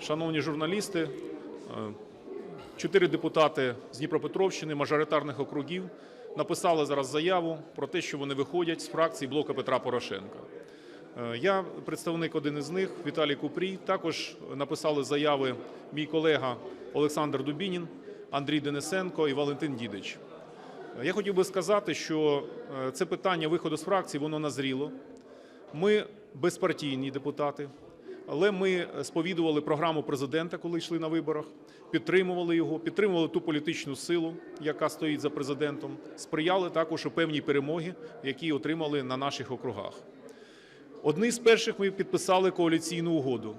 шановні журналісти, е, чотири депутати з Дніпропетровщини, мажоритарних округів, написали зараз заяву про те, що вони виходять з фракції блока Петра Порошенка. Е, Я представник один із них, Віталій Купрій. Також написали заяви мій колега Олександр Дубінін, Андрій Денисенко і Валентин Дідич. Е, Я хотів би сказати, що це питання виходу з фракції, воно назріло. Ми безпартійні депутати, але ми сповідували програму президента, коли йшли на виборах, підтримували його, підтримували ту політичну силу, яка стоїть за президентом, сприяли також у певній перемоги, які отримали на наших округах. Одні з перших ми підписали коаліційну угоду,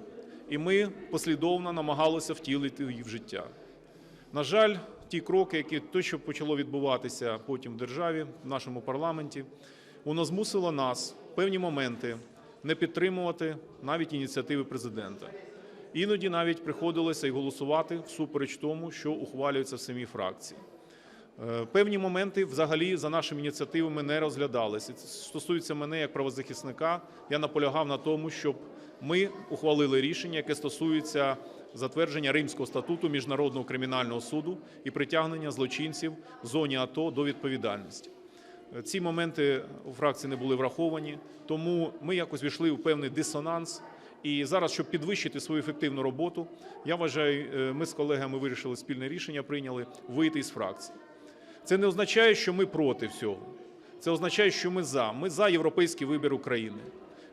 і ми послідовно намагалися втілити її в життя. На жаль, ті кроки, які то, що почало відбуватися потім в державі, в нашому парламенті, воно змусило нас в певні моменти не підтримувати навіть ініціативи президента. Іноді навіть приходилося і голосувати всупереч тому, що ухвалюється в самій фракції. Е, Певні моменти взагалі за нашими ініціативами не розглядалися. Це стосується мене як правозахисника. Я наполягав на тому, щоб ми ухвалили рішення, яке стосується затвердження Римського статуту Міжнародного кримінального суду і притягнення злочинців в зоні АТО до відповідальності. Ці моменти у фракції не були враховані, тому ми якось війшли у певний дисонанс. І зараз, щоб підвищити свою ефективну роботу, я вважаю, е, ми з колегами вирішили спільне рішення, прийняли вийти із фракції. Це не означає, що ми проти всього. Це означає, що ми за. Ми за європейський вибір України.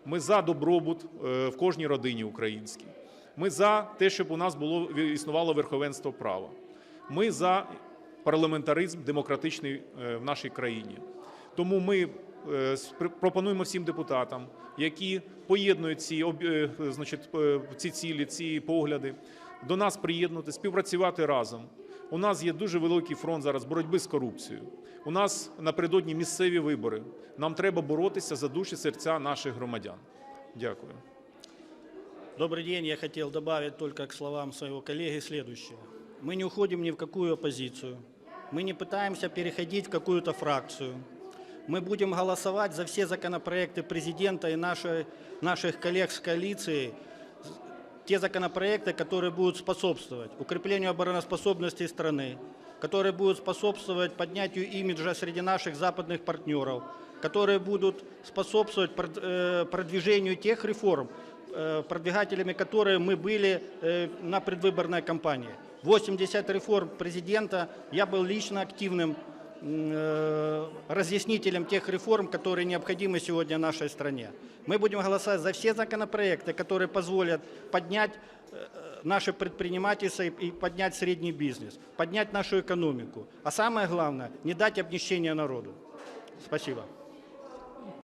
Ми за добробут е, в кожній родині українській. Ми за те, щоб у нас було існувало верховенство права. Ми за парламентаризм демократичний е, в нашій країні. Тому ми е, спр- пропонуємо всім депутатам, які поєднують ці, об- е, значить, е, ці цілі, ці погляди, до нас приєднувати, співпрацювати разом. У нас є дуже великий фронт зараз боротьби з корупцією. У нас напередодні місцеві вибори. Нам треба боротися за душі серця наших громадян. Дякую. Добрый день. Я хотел добавить только к словам своего коллеги следующее. Мы не уходим ни в какую оппозицию. Мы не пытаемся переходить в какую-то фракцию. Мы будем голосовать за все законопроекты президента и наши, наших коллег с коалиции, те законопроекты, которые будут способствовать укреплению обороноспособности страны, которые будут способствовать поднятию имиджа среди наших западных партнеров, которые будут способствовать э, продвижению тех реформ, э, продвигателями которые мы были э, на предвыборной кампании. 80 реформ президента, я был лично активным разъяснителем тех реформ, которые необходимы сегодня нашей стране. Мы будем голосовать за все законопроекты, которые позволят поднять э, наше предпринимательство и и поднять средний бизнес, поднять нашу экономику. А самое главное, не дать обнищения народу. Спасибо.